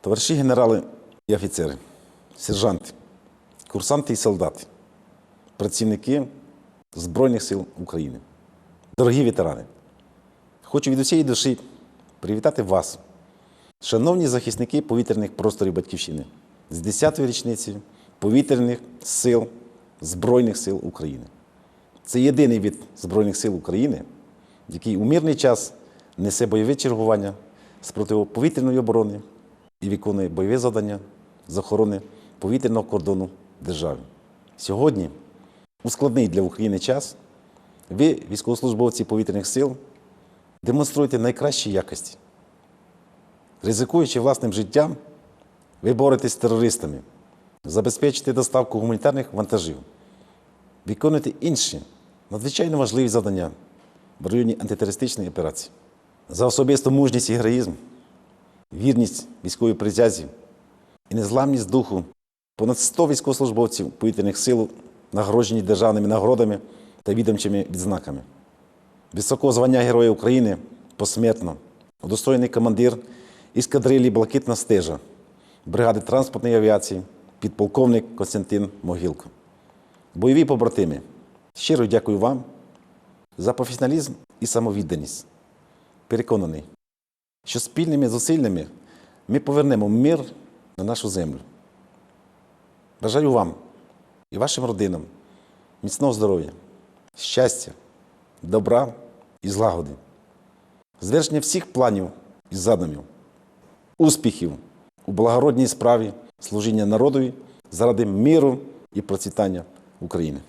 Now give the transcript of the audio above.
Товариші генерали і офіцери, сержанти, курсанти і солдати, працівники Збройних сил України, дорогі ветерани, хочу від усієї душі привітати вас, шановні захисники повітряних просторів Батьківщини, з 10-ї річниці повітряних сил Збройних сил України. Це єдиний від Збройних сил України, який у мирний час несе бойове чергування з протиповітряної оборони і виконує бойове завдання з охорони повітряного кордону держави. Сьогодні, у складний для України час, ви, військовослужбовці повітряних сил, демонструєте найкращі якості. Ризикуючи власним життям, ви боретесь з терористами, забезпечите доставку гуманітарних вантажів, виконуєте інші надзвичайно важливі завдання в районі антитерористичної операції. За особисту мужність і героїзм, вірність військовій присязі і незламність духу понад 100 військовослужбовців повітряних сил нагороджені державними нагородами та відомчими відзнаками. Високого звання Героя України посмертно удостоєний командир ескадрилі Блакитна стежа бригади транспортної авіації, підполковник Костянтин Могилко. Бойові побратими, щиро дякую вам за професіоналізм і самовідданість. Переконаний, що спільними зусиллями ми повернемо мир на нашу землю. Бажаю вам і вашим родинам міцного здоров'я, щастя, добра і злагоди, звершення всіх планів і задумів, успіхів у благородній справі служіння народові заради миру і процвітання України.